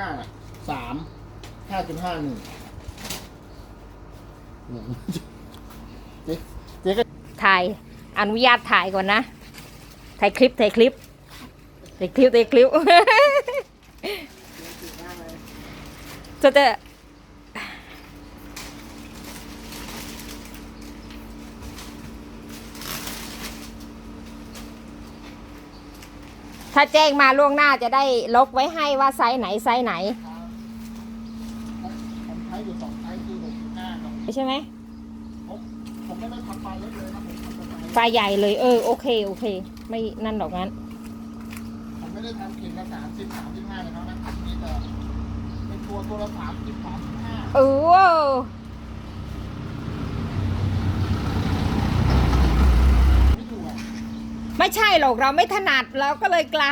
ห้าสามห้าจุดห้าหนึ่งเจ๊เจ๊ก็ถ่ายอนุญาตถ่ายก่อนนะ ถ่ายคลิปถ่ายคลิปถ่ายคลิปถ่ายคลิปจะจะ ถ้าแจ้งมาล่วงหน้าจะได้ลบไว้ให้ว่าไซส์ไหนไซส์ไหนผมใช้อยู่สองไซส์คือหกจุดห้ากับใช่ไหมผมผมไม่ได้ทำปลาเล็กเลยนะผมทำแต่ไซส์ปลาใหญ่เลย เออโอเคโอเค ไม่นั่นหรอกงั้น ผมไม่ได้ทำเข่งละสามสิบสามสิบห้าเลยนะนะมีแต่เป็นตัวตัวละสามสิบสามสิบห้าเออ ไม่ถูกอะ ไม่ใช่หรอกเราไม่ถนัดเราก็เลยไกล